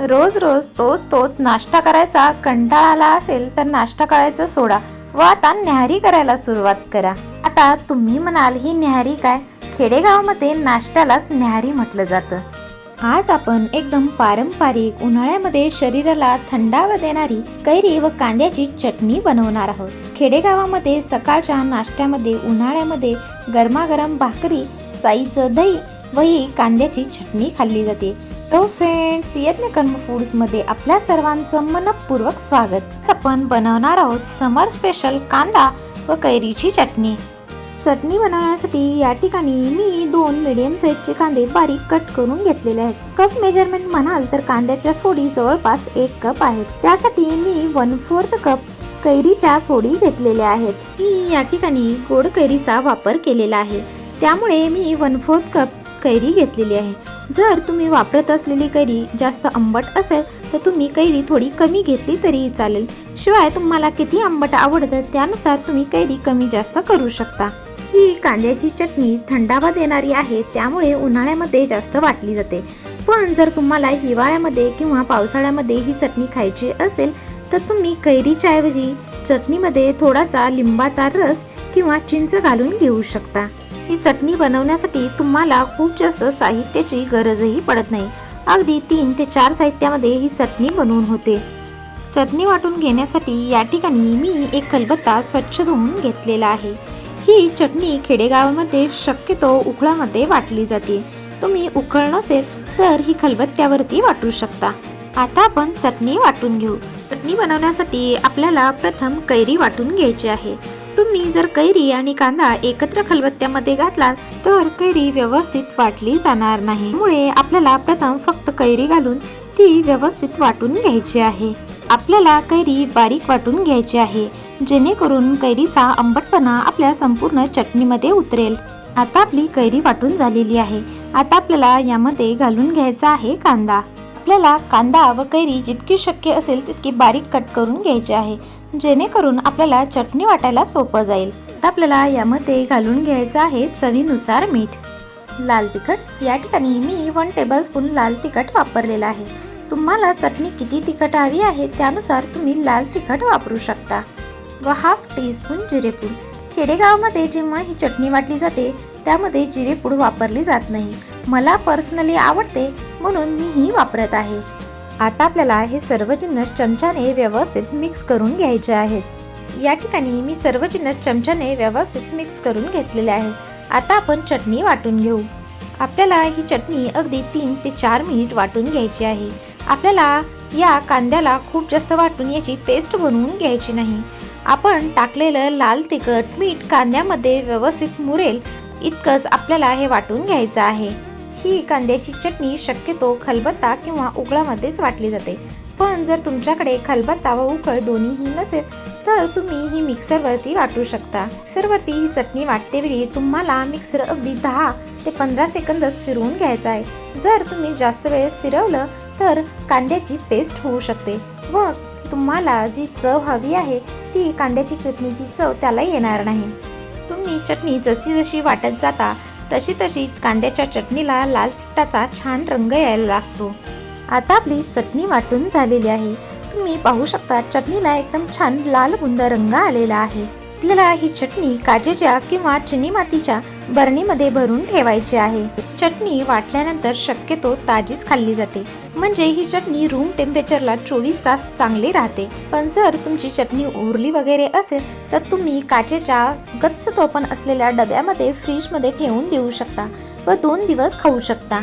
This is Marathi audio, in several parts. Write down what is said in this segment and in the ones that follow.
रोज रोज तोच तोच नाश्ता करायचा कंटाळा आला असेल तर नाश्ता करायचा सोडा. व आता न्याहारी करायला सुरुवात करा. आता तुम्ही म्हणाल ही न्याहारी काय? खेडेगावामध्ये नाश्त्यालाच न्याहारी म्हटलं जातं. आज आपण एकदम पारंपरिक उन्हाळ्यामध्ये शरीराला थंडावा देणारी कैरी व कांद्याची चटणी बनवणार आहोत. खेडेगावामध्ये सकाळच्या नाश्त्यामध्ये उन्हाळ्यामध्ये गरमागरम भाकरी साईचं दही व ही कांद्याची चटणी खाल्ली जाते. तो फ्रेंड्स यज्ञ कर्म फूड्समध्ये आपल्या सर्वांचं मनपूर्वक स्वागत. आपण बनवणार आहोत समर स्पेशल कांदा व कैरीची चटणी. चटणी बनवण्यासाठी या ठिकाणी मी दोन मिडियम साईजचे कांदे बारीक कट करून घेतलेले आहेत. कप मेजरमेंट म्हणाल तर कांद्याच्या फोडी जवळपास एक कप आहेत. त्यासाठी मी वन फोर्थ कप कैरीच्या फोडी घेतलेल्या आहेत. मी या ठिकाणी गोड कैरीचा वापर केलेला आहे. त्यामुळे मी वन फोर्थ कप कैरी घेतलेली आहे. जर तुम्ही वापरत असलेली कैरी जास्त आंबट असेल तर तुम्ही कैरी थोडी कमी घेतली तरी चालेल. शिवाय तुम्हाला किती आंबट आवडतं त्यानुसार तुम्ही कैरी कमी जास्त करू शकता. ही कांद्याची चटणी थंडावा देणारी आहे त्यामुळे उन्हाळ्यामध्ये जास्त वाटली जाते. पण जर तुम्हाला हिवाळ्यामध्ये किंवा पावसाळ्यामध्ये ही चटणी खायची असेल तर तुम्ही कैरीच्या ऐवजी चटणीमध्ये थोडासा लिंबाचा रस किंवा चिंच घालून घेऊ शकता. ही चटणी बनवण्यासाठी तुम्हाला खूप जास्त साहित्याची गरजही पडत नाही. अगदी तीन ते चार साहित्यामध्ये ही चटणी बनवून होते. चटणी वाटून घेण्यासाठी या ठिकाणी मी एक खलबत्ता स्वच्छ धुवून घेतलेला आहे. ही चटणी खेडेगावामध्ये शक्यतो उकळामध्ये वाटली जाते. तुम्ही उकळ नसेल तर ही खलबत्त्यावरती वाटू शकता. आता आपण चटणी वाटून घेऊ. चटणी बनवण्यासाठी आपल्याला प्रथम कैरी वाटून घ्यायची आहे. तुम्ही जर कैरी आणि कांदा एकत्र खलबत्त्यामध्ये घातला तर कैरी व्यवस्थित वाटली जाणार नाही. त्यामुळे आपल्याला प्रथम फक्त कैरी घालून ती व्यवस्थित वाटून घ्यायची आहे. आपल्याला कैरी बारीक वाटून घ्यायची आहे जेणेकरून कैरीचा आंबटपणा आपल्या संपूर्ण चटणीमध्ये उतरेल. आता आपली कैरी वाटून झालेली आहे. आता आपल्याला यामध्ये घालून घ्यायचा आहे कांदा. आपल्याला कांदा व कैरी जितकी शक्य असेल तितकी बारीक कट करून घ्यायची आहे. जेणेकरून आपल्याला चटणी वाटायला सोपं जाईल. आता आपल्याला यामध्ये घालून घ्यायचं आहे चवीनुसार मीठ. लाल तिखट. या ठिकाणी मी वन टेबलस्पून लाल तिखट वापरलेलं आहे. तुम्हाला चटणी किती तिखट हवी आहे त्यानुसार तुम्ही लाल तिखट वापरू शकता. व हाफ टीस्पून जिरेपूड. खेडेगावामध्ये जेव्हा ही चटणी वाटली जाते त्यामध्ये जिरेपूड वापरली जात नाही. मला पर्सनली आवडते म्हणून मी ही वापरत आहे. आता आपल्याला हे सर्व जिन्नस चमच्याने व्यवस्थित मिक्स करून घ्यायचे आहेत. या ठिकाणी मी सर्व जिन्नस चमच्याने व्यवस्थित मिक्स करून घेतलेले आहेत. आता आपण चटणी वाटून घेऊ. आपल्याला ही चटणी अगदी तीन ते चार मिनिट वाटून घ्यायची आहे. आपल्याला या कांद्याला खूप जास्त वाटून याची पेस्ट बनवून घ्यायची नाही. आपण टाकलेलं लाल तिखट मीठ कांद्यामध्ये व्यवस्थित मुरेल इतकंच आपल्याला हे वाटून घ्यायचं आहे. ही कांद्याची चटणी शक्यतो खलबत्ता किंवा उकळामध्येच वाटली जाते. पण जर तुमच्याकडे खलबत्ता व उकळ दोन्हीही नसेल तर तुम्ही ही मिक्सरवरती वाटू शकता. मिक्सरवरती ही चटणी वाटतेवेळी तुम्हाला मिक्सर अगदी दहा ते पंधरा सेकंदच फिरवून घ्यायचा आहे. जर तुम्ही जास्त वेळेस फिरवलं तर कांद्याची पेस्ट होऊ शकते. व तुम्हाला जी चव हवी आहे ती कांद्याची चटणीची चव त्याला येणार नाही. तुम्ही चटणी जशी जशी वाटत जाता तशी तशी कांद्याच्या चटणीला लाल तिखटाचा छान रंग यायला लागतो. आता आपली चटणी वाटून झालेली आहे. तुम्ही पाहू शकता चटणीला एकदम छान लाल बुंद रंग आलेला आहे. आपल्याला ही चटणी काचेच्या किंवा चिनी मातीच्या बरणीमध्ये भरून ठेवायची आहे. चटणी वाटल्यानंतर शक्यतो ताजीच खाल्ली जाते. म्हणजे ही चटणी रूम टेम्परेचरला चोवीस तास चांगली राहते. पण जर तुमची चटणी उरली वगैरे असेल तर तुम्ही काचेच्या गच्च तोपण असलेल्या डब्यामध्ये फ्रीजमध्ये ठेवून देऊ शकता व दोन दिवस खाऊ शकता.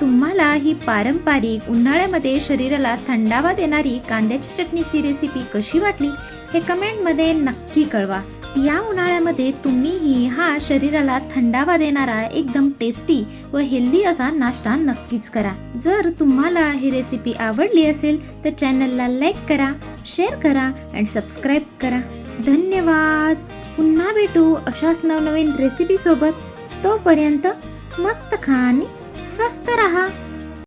तुम्हाला ही पारंपरिक उन्हाळ्यामध्ये शरीराला थंडावा देणारी कांद्याची चटणीची रेसिपी कशी वाटली हे कमेंटमध्ये नक्की कळवा. या उन्हाळ्यामध्ये तुम्हीही हा शरीराला थंडावा देणारा एकदम टेस्टी व हेल्दी असा नाश्ता नक्कीच करा. जर तुम्हाला ही रेसिपी आवडली असेल तर चॅनलला लाईक करा शेअर करा अँड सबस्क्राईब करा. धन्यवाद. पुन्हा भेटू अशाच नवनवीन रेसिपीसोबत तोपर्यंत मस्त खा आणि स्वस्त रहा.